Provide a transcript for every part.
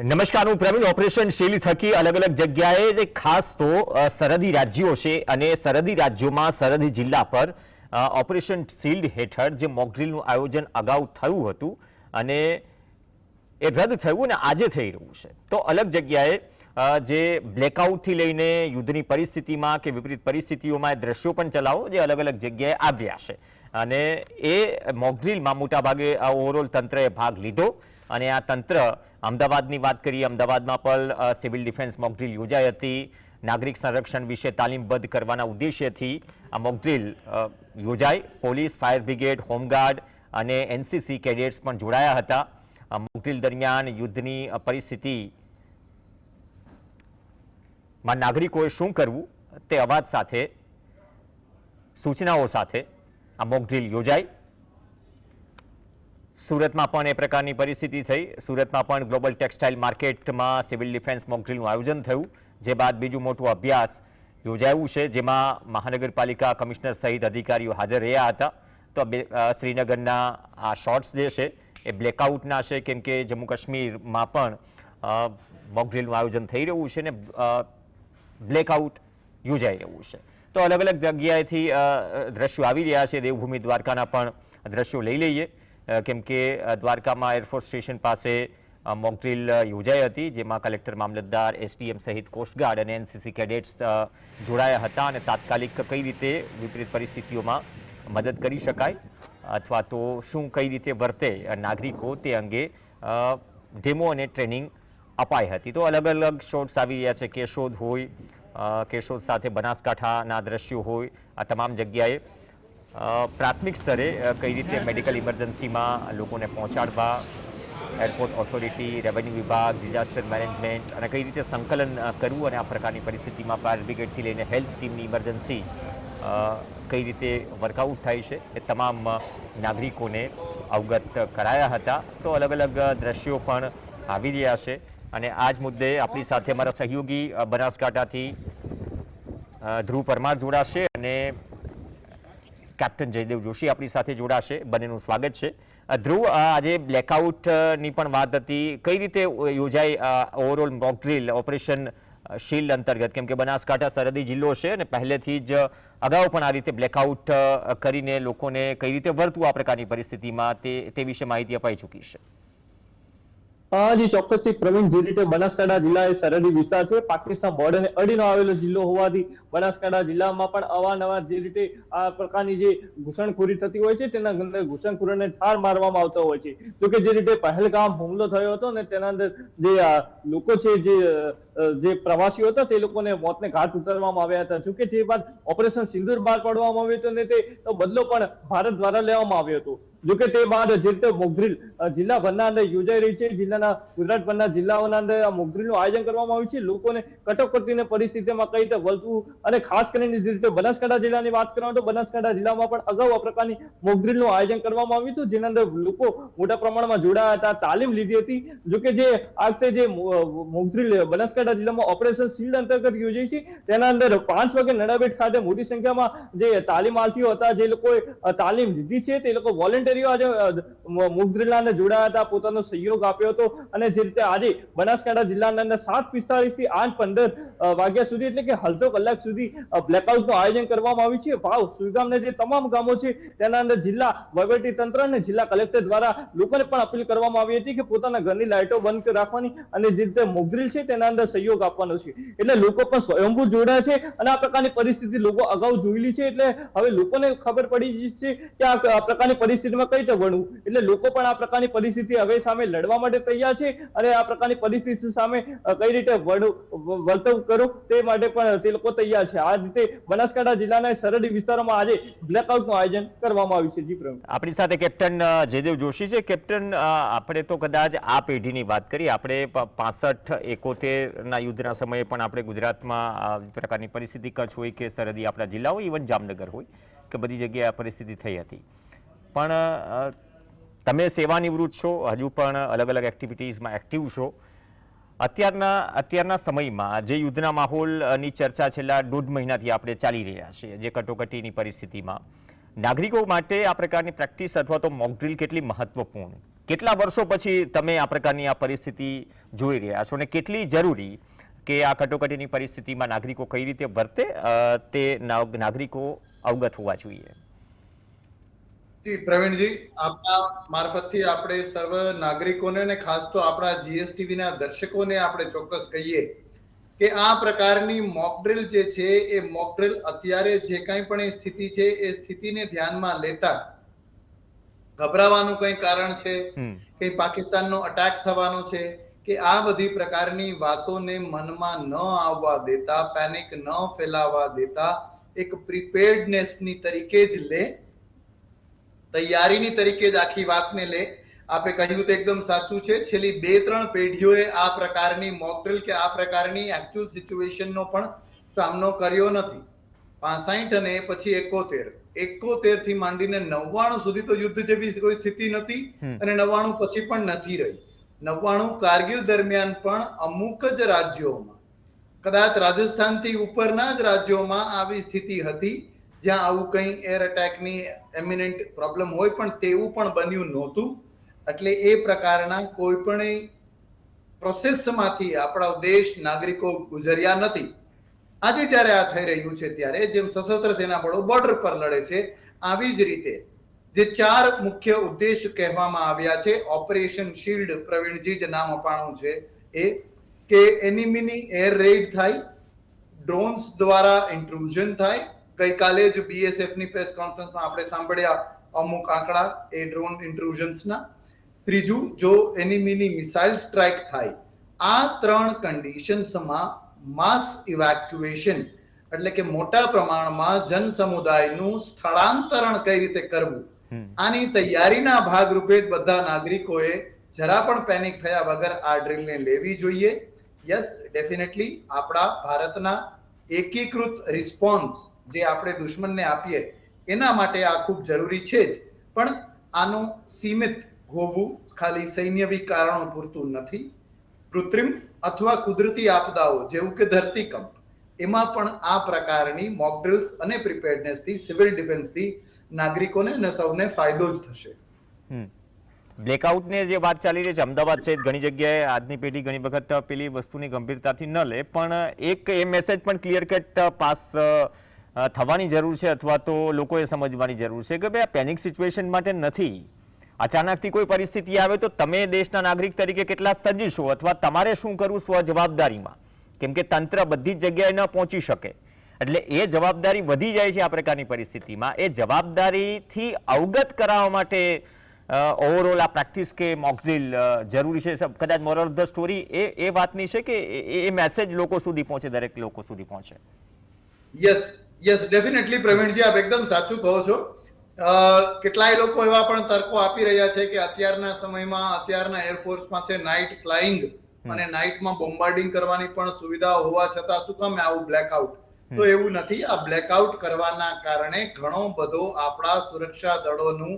નમસ્કાર, હું પ્રવીણ. ઓપરેશન શૈલી થકી અલગ અલગ જગ્યાએ ખાસ તો સરહદી રાજ્યો છે અને સરહદી રાજ્યોમાં સરહદી જિલ્લા પર ઓપરેશન શિલ્ડ હેઠળ જે મોકડ્રીલનું આયોજન અગાઉ થયું હતું અને એ રદ થયું અને આજે થઈ રહ્યું છે. તો અલગ જગ્યાએ જે બ્લેકઆઉટથી લઈને યુદ્ધની પરિસ્થિતિમાં કે વિપરીત પરિસ્થિતિઓમાં એ દ્રશ્યો પણ ચલાવો, જે અલગ અલગ જગ્યાએ આવ્યા છે. અને એ મોકડ્રીલમાં મોટાભાગે ઓવરઓલ તંત્રએ ભાગ લીધો અને આ તંત્ર અમદાવાદની વાત કરીએ, અમદાવાદમાં પણ સિવિલ ડિફેન્સ મોકડ્રીલ યોજાઈ હતી. નાગરિક સંરક્ષણ વિશે તાલીમબદ્ધ કરવાના ઉદ્દેશ્યથી આ મોકડ્રીલ યોજાઈ. Police, fire brigade, home guard અને એનસીસી કેડેટ્સ પણ જોડાયા હતા. મોકડ્રીલ દરમિયાન યુદ્ધની પરિસ્થિતિ માં નાગરિકોએ શું કરવું તે અવાજ સાથે, સૂચનાઓ સાથે આ મોકડ્રીલ યોજાઈ. સુરતમાં પણ એ પ્રકારની પરિસ્થિતિ થઈ. સુરતમાં પણ ગ્લોબલ ટેક્સટાઇલ માર્કેટમાં સિવિલ ડિફેન્સ મોકડ્રીલનું આયોજન થયું, જે બાદ બીજું મોટું અભ્યાસ યોજાયું છે, જેમાં મહાનગરપાલિકા કમિશનર સહિત અધિકારીઓ હાજર રહ્યા હતા. તો શ્રીનગરના આ શોર્ટ્સ જે છે, એ બ્લેકઆઉટના છે, કેમ કે જમ્મુ કાશ્મીરમાં પણ મોકડ્રીલનું આયોજન થઈ રહ્યું છે ને બ્લેકઆઉટ યોજાઈ રહ્યું છે. તો અલગ અલગ જગ્યાએથી દ્રશ્યો આવી રહ્યા છે. દેવભૂમિ દ્વારકાના પણ દ્રશ્યો લઈ લઈએ. કેમ કે દ્વારકામાં એરફોર્સ સ્ટેશન પાસે મોકડ્રીલ યોજાઈ હતી, જેમાં કલેક્ટર મામલતદાર એસડીએમ સહિત કોસ્ટગાર્ડ અને એનસીસી કેડેટ્સ જોડાયા હતા અને તાત્કાલિક કઈ રીતે વિપરીત પરિસ્થિતિઓમાં મદદ કરી શકાય અથવા તો શું કઈ રીતે વર્તે નાગરિકો તે અંગે ડેમો અને ટ્રેનિંગ અપાઈ હતી. તો અલગ અલગ શોટ્સ આવી રહ્યા છે. કેશોદ હોય કેશોદ સાથે બનાસકાંઠાના દ્રશ્યો હોય, આ તમામ જગ્યાએ પ્રાથમિક સ્તરે કઈ રીતે મેડિકલ ઇમરજન્સીમાં લોકોને પહોંચાડવા, એરપોર્ટ ઓથોરિટી, રેવન્યુ વિભાગ, ડિઝાસ્ટર મેનેજમેન્ટ અને કઈ રીતે સંકલન કરવું અને આ પ્રકારની પરિસ્થિતિમાં ફાયર બ્રિગેડથી લઈને હેલ્થ ટીમની ઇમરજન્સી કઈ રીતે વર્કઆઉટ થાય છે એ તમામ નાગરિકોને અવગત કરાયા હતા. તો અલગ અલગ દ્રશ્યો પણ આવી રહ્યા છે અને આ જ મુદ્દે આપણી સાથે અમારા સહયોગી બનાસકાંઠાથી ધ્રુવ પરમાર જોડાશે અને કેપ્ટન જયદેવ જોશી આપણી સાથે જોડાશે. બંનેનું સ્વાગત છે. ધ્રુવ આજે બ્લેકઆઉટની પણ વાત હતી. કઈ રીતે યોજાઈ ઓવરઓલ મોકડ્રીલ ઓપરેશન શીલ્ડ અંતર્ગત? કેમ કે બનાસકાંઠા સરહદી જિલ્લો છે અને પહેલેથી જ અગાઉ પણ આ રીતે બ્લેકઆઉટ કરીને લોકોને કઈ રીતે વર્તવું આ પ્રકારની પરિસ્થિતિમાં તે વિશે માહિતી અપાઈ ચૂકી છે. જી ચોક્કસથી પ્રવીણ જે રીતે બનાસકાંઠા જિલ્લા એ સરહદી વિસ્તાર છે, પાકિસ્તાન બોર્ડરને અડીનો આવેલો જિલ્લો હોવાથી બનાસકાંઠા જિલ્લામાં પણ અવારનવાર જે રીતે આ પ્રકારની જે ઘૂસણખોરી થતી હોય છે, તેના અંદર ઘૂસણખોરોને ઠાર મારવામાં આવતો હોય છે. જોકે જે રીતે પહેલગામ હુમલો થયો હતો ને તેના અંદર જે લોકો છે, જે જે પ્રવાસીઓ હતા તે લોકોને મોતને ઘાટ ઉતારવામાં આવ્યા હતા. શું કે જે બાદ ઓપરેશન સિંદુર બહાર પાડવામાં આવ્યું હતું અને તે બદલો પણ ભારત દ્વારા લેવામાં આવ્યો હતો. જોકે તે બાદ જે રીતે મોકડ્રીલ અ, જિલ્લાભરના અંદર યોજાઈ રહી છે જિલ્લાના ગુજરાતભરના જિલ્લાઓના અંદર આ મોગરીલનું આયોજન કરવામાં આવ્યું છે. લોકોને કટોકટીની પરિસ્થિતિમાં કઈ રીતે વળતું અને ખાસ કરીને જે રીતે બનાસકાંઠા જિલ્લાની વાત કરવામાં તો બનાસકાંઠા જિલ્લામાં પણ અગાઉ આ પ્રકારની મોગરીલનું આયોજન કરવામાં આવ્યું હતું જેના અંદર લોકો મોટા પ્રમાણમાં જોડાયા હતા તાલીમ લીધી હતી. જોકે જે આ વખતે જે મોગરીલ મોકડ્રીલ બનાસકાંઠા જિલ્લામાં ઓપરેશન શિલ્ડ અંતર્ગત યોજાઈ છે. તેના અંદર પાંચ વાગે નડાબેટ ખાતે મોટી સંખ્યામાં જે તાલીમાર્થીઓ હતા જે લોકોએ તાલીમ લીધી છે તે લોકો વોલેન્ટરીઓ આજે અ, મ- જોડાયા હતા પોતાનો સહયોગ આપ્યો હતો અને જે રીતે આજે બનાસકાંઠા જિલ્લાના અંદર સાત પિસ્તાળીસથી આઠ પંદર વાગ્યા સુધી એટલે કે અડધો કલાક સુધી બ્લેકઆઉટનું આયોજન કરવામાં આવ્યું છે. ભાવ સુઈગામના જે તમામ ગામો છે તેના અંદર જિલ્લા વહીવટી તંત્ર અને જિલ્લા કલેક્ટર દ્વારા લોકોને પણ અપીલ કરવામાં આવી હતી કે પોતાના ઘરની લાઇટો બંધ રાખવાની અને જે રીતે મોકડ્રીલ છે તેના અંદર સહયોગ આપવાનો છે. એટલે લોકો પણ સ્વયંભૂ જોડાયા છે અને આ પ્રકારની પરિસ્થિતિ લોકો અગાઉ જોયેલી છે. એટલે હવે લોકોને ખબર પડી ગઈ છે કે આ પ્રકારની પરિસ્થિતિમાં કઈ રીતે વળવું. એટલે લોકો પણ આ પ્રકારની પરિસ્થિતિ હવે સામે લડવા માટે તૈયાર છે અને આ પ્રકારની પરિસ્થિતિ સામે કઈ રીતે વર્તવ કરો તે માટે પણ તે લોકો તૈયાર છે. આ રીતે બનાસકાંઠા જિલ્લાના સરહદી વિસ્તારોમાં આજે બ્લેકઆઉટનું આયોજન કરવામાં આવ્યું છે. જી, પ્રવીણ. આપણી સાથે કેપ્ટન જયદેવ જોશી છે. કેપ્ટન આપણે તો કદાચ આ પેઢીની વાત કરી આપણે પાસઠ એકોતેરના યુદ્ધના સમયે પણ આપણે ગુજરાતમાં આ પ્રકારની પરિસ્થિતિ કચ્છ હોય કે સરહદી આપણા જિલ્લા હોય ઇવન જામનગર હોય, કે બધી જગ્યાએ આ પરિસ્થિતિ થઈ હતી. પણ તમે સેવાનિવૃત્ત છો, હજુ પણ અલગ અલગ એક્ટિવિટીઝમાં એક્ટિવ છો. અત્યારના અત્યારના સમયમાં જે યુદ્ધના માહોલની ચર્ચા છેલ્લા દોઢ મહિનાથી આપણે ચાલી રહ્યા છીએ, જે કટોકટીની પરિસ્થિતિમાં. નાગરિકો માટે આ પ્રકારની પ્રેક્ટિસ અથવા તો મોકડ્રીલ કેટલી મહત્વપૂર્ણ? કેટલા વર્ષો પછી તમે આ પ્રકારની આ પરિસ્થિતિ જોઈ રહ્યા છો અને કેટલી જરૂરી કે આ કટોકટીની પરિસ્થિતિમાં નાગરિકો કઈ રીતે વર્તે તે નાગરિકો અવગત હોવા જોઈએ? પ્રવીણજી, આપના મારફતથી આપણે સર્વ નાગરિકોને અને ખાસ તો આપણા જીએસટીવીના દર્શકોને આપણે ચોક્કસ કહીએ કે આ પ્રકારની મોકડ્રિલ જે છે, એ મોકડ્રિલ અત્યારે જે કાંઈ પણ સ્થિતિ છે, એ સ્થિતિને ધ્યાનમાં લેતા ગભરાવાનું કંઈ કારણ છે? કે પાકિસ્તાનનો અટેક થવાનો છે? કે આ બધી પ્રકારની વાતોને મનમાં ન આવવા દેતા પેનિક ન ફેલાવા દેતા એક પ્રિપેર્ડનેસની તરીકે જ લે તૈયારીની તરીકે જ આખી વાતને લે. આપે કહ્યું તો એકદમ સાચું છે. છેલ્લી બે ત્રણ પેઢીઓએ આ પ્રકારની મોકડ્રિલ કે આ પ્રકારની એકચ્યુઅલ સિચ્યુએશનનો પણ સામનો કર્યો નથી. પાસઠ અને પછી એકોતેર. એકોતેરથી માંડીને નવ્વાણું સુધી તો યુદ્ધ જેવી કોઈ સ્થિતિ નથી અને નવ્વાણું પછી પણ નથી રહી. નવ્વાણું કારગિલ દરમિયાન પણ અમુક જ રાજ્યોમાં કદાચ રાજસ્થાનથી ઉપરના જ રાજ્યોમાં આવી સ્થિતિ હતી જ્યાં આવું કંઈ એર અટેકની એમિનેન્ટ પ્રોબ્લેમ હોય પણ તેવું પણ બન્યું નહોતું. એટલે એ પ્રકારના કોઈ પણ પ્રોસેસમાંથી આપણા દેશ નાગરિકો ગુજર્યા નથી. આજે જ્યારે આ થઈ રહ્યું છે ત્યારે જેમ સશસ્ત્ર સેના બળો બોર્ડર પર લડે છે, આવી જ રીતે જે ચાર મુખ્ય ઉદ્દેશ કહેવામાં આવ્યા છે ઓપરેશન શિલ્ડ પ્રવીણજી જે નામ અપાણું છે. એ કે એનિમીની એર રેડ થાય ડ્રોન્સ દ્વારા ઇન્ટ્રુઝન થાય. ગઈકાલે જ બીએસએફની પ્રેસ કોન્ફરન્સમાં આપણે સાંભળ્યા અમુક આંકડા એ ડ્રોન ઇન્ટ્રુઝન્સના ત્રીજું, જો એનિમીની મિસાઇલ સ્ટ્રાઇક થાય, આ ત્રણ કન્ડિશન્સમાં માસ ઇવેક્યુએશન એટલે કે મોટા પ્રમાણમાં જન સમુદાયનું સ્થળાંતરણ કઈ રીતે કરવું? આની તૈયારીના ભાગરૂપે બધા નાગરિકોએ જરા પણ પેનિક થયા વગર આ ડ્રીલને લેવી જોઈએ. યસ ડેફિનેટલી આપણા ભારતના એકીકૃત રિસ્પોન્સ જે આપણે દુશ્મનને આપીએ એના માટે આ ખૂબ જરૂરી છે જ. પણ આનું સીમિત હોવું ખાલી સૈન્યવી કારણો પૂરતું નથી. કૃત્રિમ અથવા કુદરતી આપદાઓ, જેવું કે ધરતીકંપ, એમાં પણ આ પ્રકારની મોકડ્રિલ્સ અને પ્રિપેરનેસથી સિવિલ ડિફેન્સથી નાગરિકોને અને સૌને ફાયદો જ થશે. બ્લેકઆઉટની જે વાત ચાલી રહી છે, અમદાવાદ સહિત ઘણી જગ્યાએ આજની પેઢી ઘણી વખત પેલી વસ્તુની ગંભીરતાથી ન લે, પણ એક એ મેસેજ પણ ક્લિયર કટ પાસ થવાની જરૂર છે, અથવા તો લોકોએ સમજવાની જરૂર છે કે ભાઈ આ પેનિક સિચ્યુએશન માટે નથી. અચાનકથી કોઈ પરિસ્થિતિ આવે તો તમે દેશના નાગરિક તરીકે કેટલા સજ્જ છો અથવા તમારે શું કરવું સ્વ જવાબદારીમાં કેમ કે તંત્ર બધી જ જગ્યાએ ન પહોંચી શકે. એટલે એ જવાબદારી વધી જાય છે આ પ્રકારની પરિસ્થિતિમાં. એ જવાબદારીથી અવગત કરાવવા માટે ઓવરઓલ આ પ્રેક્ટિસ કે મોકડ્રીલ જરૂરી છે. કદાચ મોરલ ઓફ ધ સ્ટોરી એ એ વાતની છે કે એ- મેસેજ લોકો સુધી પહોંચે, દરેક લોકો સુધી પહોંચે? યસ યસ ડેફિનેટલી પ્રવીણજી, આપ એકદમ સાચું કહો છો. કેટલાય લોકો એવા પણ તર્કો આપી રહ્યા છે કે અત્યારના સમયમાં અત્યારના એરફોર્સ પાસે નાઇટ ફ્લાઇંગ અને નાઇટમાં બોમ્બાર્ડિંગ કરવાની પણ સુવિધા હોવા છતાં શું કામ આવું બ્લેકઆઉટ તો એવું નથી. આ બ્લેકઆઉટ કરવાના કારણે ઘણો બધો આપણા સુરક્ષા દળોનું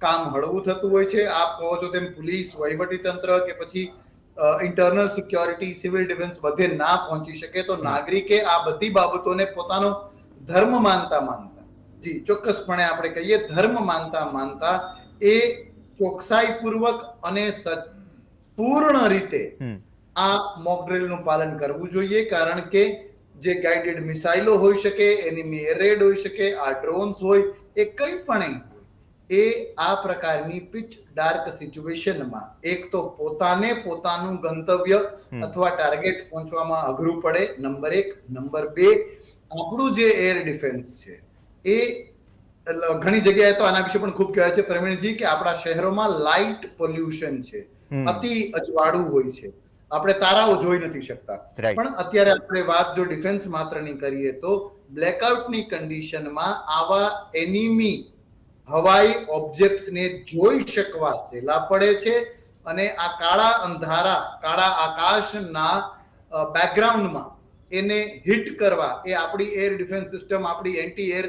કામ હળવું થતું હોય છે. આપ કહો છો તેમ પોલીસ વહીવટી તંત્ર કે પછી ઇન્ટરનલ સિક્યોરિટી સિવિલ ડિફેન્સ બધે ના પહોંચી શકે તો નાગરિકે આ બધી બાબતોને પોતાનો ધર્મ માનતા માનતા જી ચોક્કસપણે આપણે કહીએ ધર્મ માનતા માનતા એ ચોકસાઈપૂર્વક અને પૂર્ણ રીતે આ મોક ડ્રિલનું પાલન કરવું જોઈએ કારણ કે જે ગાઈડેડ મિસાઇલો હોઈ શકે એનિમી રેડ હોઈ શકે આ ડ્રોન્સ હોય એ કંઈ પણ એ આ પ્રકારની પિચ ડાર્ક સિચ્યુએશનમાં એક તો પોતાને પોતાનું ગંતવ્ય અથવા ટાર્ગેટ પહોંચવામાં અઘરું પડે નંબર એક. નંબર બે આપણું જે એર ડિફેન્સ છે એ ઘણી જગ્યાએ તો આના વિશે પણ ખૂબ કહેવાય છે પ્રવીણજી કે આપણા શહેરોમાં લાઇટ પોલ્યુશન છે. અતિ અજવાળું હોય છે. આપણે તારાઓ જોઈ નથી શકતા. પણ અત્યારે આપણે વાત જો ડિફેન્સ માત્રની કરીએ તો બ્લેકઆઉટની કન્ડિશનમાં આવા એનિમી હવાઈ ઓબ્જેક્ટ્સને જોઈ શકવા સહેલા પડે છે અને આ કાળા અંધારા કાળા આકાશના બેકગ્રાઉન્ડમાં એને હિટ કરવા એ આપણી એર ડિફેન્સ સિસ્ટમ આપણી એન્ટી એર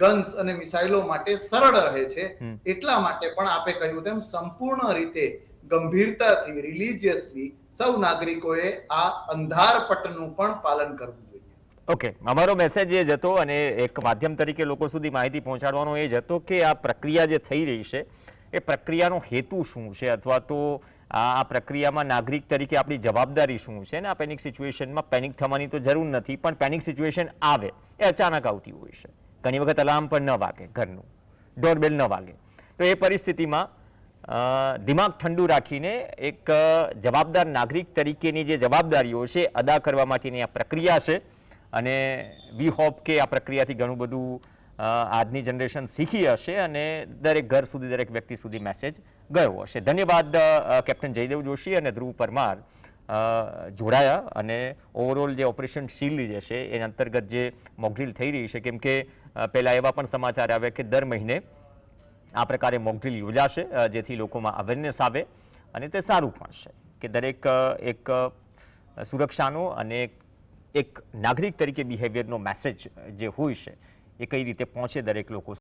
ગન્સ અને મિસાઇલો માટે સરળ રહે છે. એટલા માટે પણ આપે કહ્યું તેમ સંપૂર્ણ રીતે ગંભીરતાથી રિલીજિયસલી સૌ નાગરિકોએ આ અંધારપટનું પણ પાલન કરવું જોઈએ. ઓકે અમારો મેસેજ એ જ હતો અને એક માધ્યમ તરીકે લોકો સુધી માહિતી પહોંચાડવાનો એ જ હતો કે આ પ્રક્રિયા જે થઈ રહી છે એ પ્રક્રિયાનો હેતુ શું છે? અથવા તો આ આ પ્રક્રિયામાં નાગરિક તરીકે આપણી જવાબદારી શું છે? ને આ પેનિક સિચ્યુએશનમાં પેનિક થવાની તો જરૂર નથી પણ પેનિક સિચ્યુએશન આવે એ અચાનક આવતી હોય છે. ઘણી વખત અલાર્મ પણ ન વાગે ઘરનું. ડોરબેલ ન વાગે. તો એ પરિસ્થિતિમાં દિમાગ ઠંડુ રાખીને એક જવાબદાર નાગરિક તરીકેની જે જવાબદારીઓ છે, અદા કરવા માટેની આ પ્રક્રિયા છે. અને વી હોપ કે આ પ્રક્રિયાથી ઘણું બધું આજની જનરેશન શીખી હશે અને દરેક ઘર સુધી, દરેક વ્યક્તિ સુધી મેસેજ ગયો હશે. ધન્યવાદ કેપ્ટન જયદેવ જોશી અને ધ્રુવ પરમાર. જોડાયા અને ઓવરઓલ જે ઓપરેશન શીલ્ડ જે છે એ અંતર્ગત જે મોકડ્રીલ થઈ રહી છે, કેમ કે પહેલાં એવા પણ સમાચાર આવ્યા કે દર મહિને આ પ્રકારે મોકડ્રીલ યોજાશે જેથી લોકોમાં અવેરનેસ આવે અને તે સારું પણ છે કે દરેક એક સુરક્ષાનો અને એક નાગરિક તરીકે બિહેવિયરનો મેસેજ જે હોય છે, એ કઈ રીતે પહોંચે દરેક લોકો